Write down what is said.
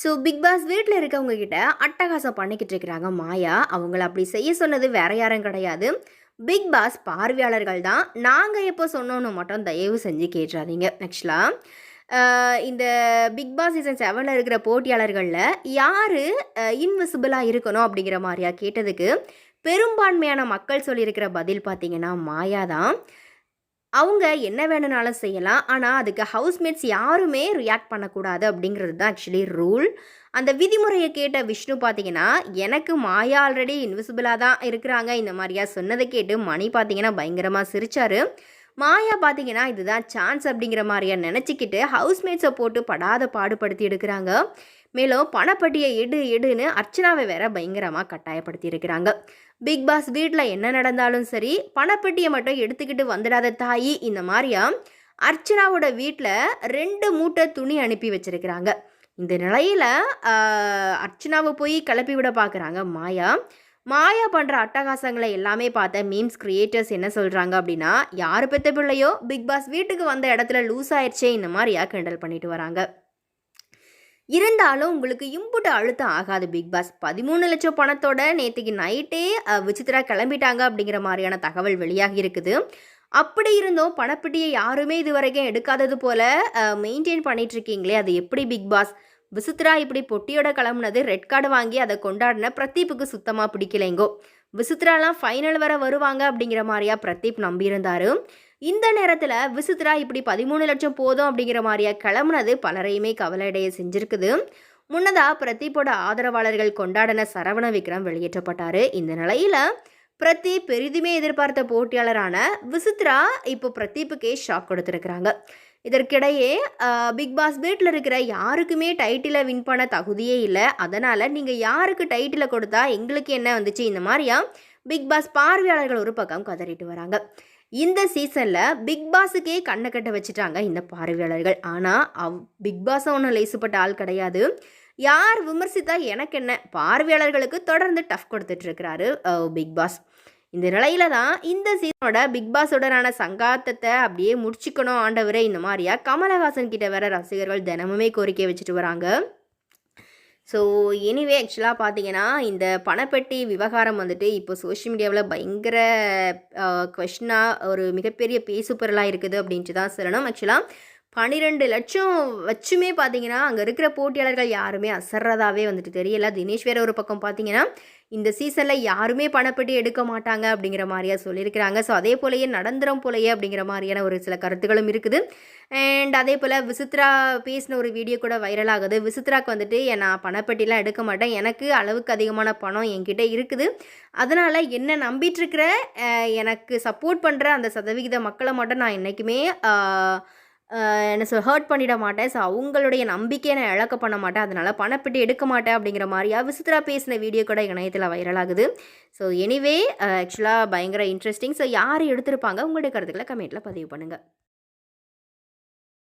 So big pass வீட்டில் இருக்கவங்க கிட்ட அட்டகாசம் பண்ணிக்கிட்டு இருக்கிறாங்க மாயா. அவங்கள அப்படி செய்ய சொன்னது வேற யாரும் கிடையாது. பிக் பாஸ் பார்வையாளர்கள் தான். நாங்கள் எப்போ சொன்னோன்னு மட்டும் தயவு செஞ்சு கேட்டுறாதீங்க ஆக்சுவலாக இந்த பிக் பாஸ் சீசன் செவனில் இருக்கிற போட்டியாளர்களில் யார் இன்விசிபிளாக இருக்கணும் அப்படிங்கிற மாதிரியா கேட்டதுக்கு பெரும்பான்மையான மக்கள் சொல்லியிருக்கிற பதில் பார்த்தீங்கன்னா மாயா தான். அவங்க என்ன வேணுனாலும் செய்யலாம். ஆனால் அதுக்கு ஹவுஸ்மேட்ஸ் யாருமே ரியாக்ட் பண்ணக்கூடாது அப்படிங்கிறது தான் ஆக்சுவலி ரூல் அந்த விதிமுறையை கேட்ட விஷ்ணு பார்த்தீங்கன்னா எனக்கு மாயா ஆல்ரெடி இன்விசிபிளாக தான் இருக்கிறாங்க. இந்த மாதிரியா சொன்னதை கேட்டு மணி பார்த்தீங்கன்னா பயங்கரமாக சிரிச்சாரு. மாயா பார்த்தீங்கன்னா இதுதான் சான்ஸ் அப்படிங்கிற மாதிரியா நினச்சிக்கிட்டு ஹவுஸ்மேட்ஸை போட்டு படாத பாடுபடுத்தி எடுக்கிறாங்க. மேலும் பணப்பட்டியை எடு எடுன்னு அர்ச்சனாவை வேற பயங்கரமாக கட்டாயப்படுத்தியிருக்கிறாங்க. பிக் பாஸ் வீட்டில் என்ன நடந்தாலும் சரி பணப்பெட்டியை மட்டும் எடுத்துக்கிட்டு வந்துடாத தாயி இந்த மாதிரியா? அர்ச்சனாவோட வீட்டில் ரெண்டு மூட்டை துணி அனுப்பி வச்சிருக்கிறாங்க. இந்த நிலையில் அர்ச்சனாவை போய் கிளப்பி விட பார்க்குறாங்க மாயா. மாயா பண்ணுற அட்டகாசங்களை எல்லாமே பார்த்த மீம்ஸ் கிரியேட்டர்ஸ் என்ன சொல்கிறாங்க அப்படின்னா யார் பெற்ற பிள்ளையோ? பிக் பாஸ் வீட்டுக்கு வந்த இடத்துல லூஸ் ஆயிடுச்சே இந்த மாதிரியா கிண்டல் பண்ணிட்டு வராங்க. இருந்தாலும் உங்களுக்கு இம்புட்டு அழுத்தம் ஆகாது பிக் பாஸ். பதிமூணு லட்சம் பணத்தோட நேற்றுக்கு நைட்டே விசித்திரா கிளம்பிட்டாங்க அப்படிங்கிற மாதிரியான தகவல் வெளியாகி இருக்குது. அப்படி இருந்தும் பணப்பெட்டியை யாருமே இது வரைக்கும் எடுக்காதது போல் மெயின்டைன் பண்ணிட்டு இருக்கீங்களே அது எப்படி பிக் பாஸ்? விசித்ரா இப்படி பொட்டியோட கிளம்புனது ரெட் கார்டு வாங்கி அதை கொண்டாடின பிரதீப்புக்கு சுத்தமாக பிடிக்கலைங்கோ. விசித்ராலாம் ஃபைனல் வர வருவாங்க அப்படிங்கிற மாதிரியா பிரதீப் நம்பியிருந்தாரு. இந்த நேரத்தில் விசித்ரா இப்படி பதிமூணு லட்சம் போதும் அப்படிங்கிற மாதிரியா கிளம்புனது பலரையுமே கவலையடைய செஞ்சிருக்குது. முன்னதாக பிரதீப்போட ஆதரவாளர்கள் கொண்டாடின சரவண விக்ரம் வெளியேற்றப்பட்டார். இந்த நிலையில் பிரதீப் பெரிதுமே எதிர்பார்த்த போட்டியாளரான விசித்ரா இப்போ பிரதீப்புக்கே ஷாக் கொடுத்துருக்குறாங்க. இதற்கிடையே பிக் பாஸ் வீட்டில் இருக்கிற யாருக்குமே டைட்டிலை வின் பண்ண தகுதியே இல்லை. அதனால் நீங்கள் யாருக்கு டைட்டிலை கொடுத்தா எங்களுக்கு என்ன வந்துச்சு? இந்த மாதிரியா பிக் பாஸ் பார்வையாளர்கள் ஒரு பக்கம் கதறிட்டு வராங்க. இந்த சீசனில் பிக் பாஸுக்கே கண்ணை கட்ட வச்சுட்டாங்க இந்த பார்வையாளர்கள். ஆனால் அவ் பிக் பாஸை ஒன்றும் லேசுப்பட்ட ஆள் கிடையாது. யார் விமர்சித்தா எனக்கு என்ன? பார்வையாளர்களுக்கு தொடர்ந்து டஃப் கொடுத்துட்ருக்கிறாரு பிக் பாஸ். இந்த நிலையில தான் இந்த சீசனோட பிக் பாஸுடனான சங்காத்தத்தை அப்படியே முடிச்சுக்கணும் ஆண்டவரே இந்த மாதிரியா கமலஹாசன் கிட்ட வேற ரசிகர்கள் தினமுமே கோரிக்கை வச்சுட்டு வராங்க. ஸோ எனிவே ஆக்சுவலாக பார்த்தீங்கன்னா இந்த பணப்பெட்டி விவகாரம் வந்துட்டு இப்போ சோஷியல் மீடியாவில் பயங்கர கொஷனாக ஒரு மிகப்பெரிய பேசுப்பொருளாக இருக்குது அப்படின்ட்டு தான் சொல்லணும். ஆக்சுவலாக பன்னிரெண்டு லட்சம் வச்சுமே பார்த்தீங்கன்னா அங்கே இருக்கிற போட்டியாளர்கள் யாருமே அசர்றதாவே வந்துட்டு தெரியல. தினேஷ் வேற ஒரு பக்கம் பார்த்தீங்கன்னா இந்த சீசனில் யாருமே பணப்பட்டி எடுக்க மாட்டாங்க அப்படிங்கிற மாதிரியா சொல்லியிருக்கிறாங்க. ஸோ அதே போலயே நடந்துரும் போலயே அப்படிங்கிற மாதிரியான ஒரு சில கருத்துக்களும் இருக்குது. அண்ட் அதே போல் விசித்ரா பேசின ஒரு வீடியோ கூட வைரல் ஆகுது. விசித்ராக்கு வந்துட்டு நான் பணப்பட்டிலாம் எடுக்க மாட்டேன். எனக்கு அளவுக்கு அதிகமான பணம் என்கிட்ட இருக்குது. அதனால் என்ன நம்பிட்டுருக்கிற எனக்கு சப்போர்ட் பண்ணுற அந்த சதவிகித மக்களை மட்டும் நான் என்றைக்குமே என்ன சொல் ஹர்ட் பண்ணிட மாட்டேன். ஸோ அவங்களுடைய நம்பிக்கையை நான் இழக்க பண்ண மாட்டேன். அதனால் பணப்பிட்டு எடுக்க மாட்டேன் அப்படிங்கிற மாதிரியா விசித்ரா பேசின வீடியோ கூட இணையத்தில் வைரல் ஆகுது. ஸோ எனிவே ஆக்சுவலாக பயங்கர இன்ட்ரெஸ்டிங் ஸோ யார் எடுத்திருப்பாங்க? உங்களுடைய கருத்துக்களை கமெண்ட்டில் பதிவு பண்ணுங்கள்